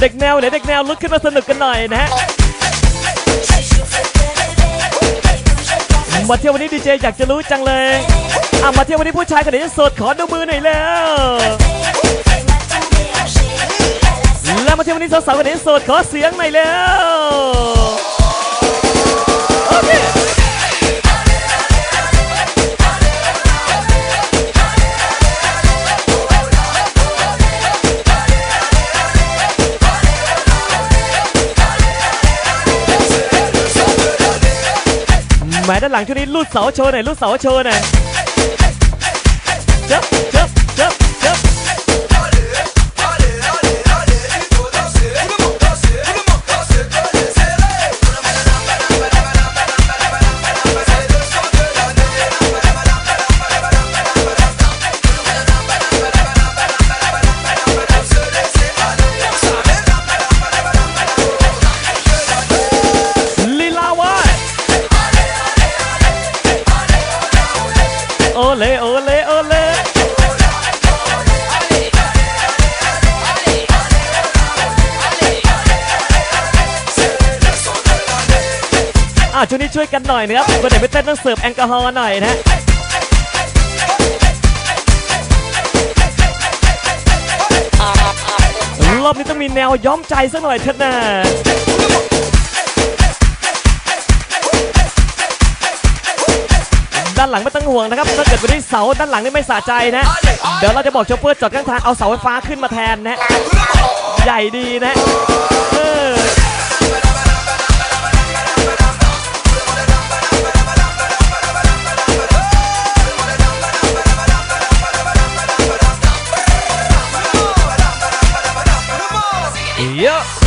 เด็กแนวไหนเด็กแนวลุกขึ้นมาสนุกกันหน่อยนะฮะมาเที่ยววันนี้ดีเจอยากจะรู้จังเลยอะมาเที่ยววันนี้ผู้ชายคนไหนจะสดขอดูมือหน่อยแล้วแล้วมาเที่ยววันนี้สาวๆคนไหนโสดขอเสียงหน่อยแล้ว หมด้านหลังช่วงนี้ลูดเสาโชว์หน่อยลูดเสาโชว์หน่อยเจ๊ะ เลโอเลโอเลอะช่วงนี้ช่วยกันหน่อยนะครับคนไหนไม่เต้นต้องเสิร์ฟแอลกอฮอล์หน่อยนะรอบนี้ต้องมีแนวย้อมใจสักหน่อยเถอะนะานหลังไม่ต้องห่วงนะครับถ้าเกิดวันนี้เสาด้านหลังนี่ไม่สะใจนะ เดี๋ยวเราจะบอกโชเฟอร์จอดข้างทางเอาเสาไฟฟ้าขึ้นมาแทนนะ ใหญ่ดีนะเออเยอะ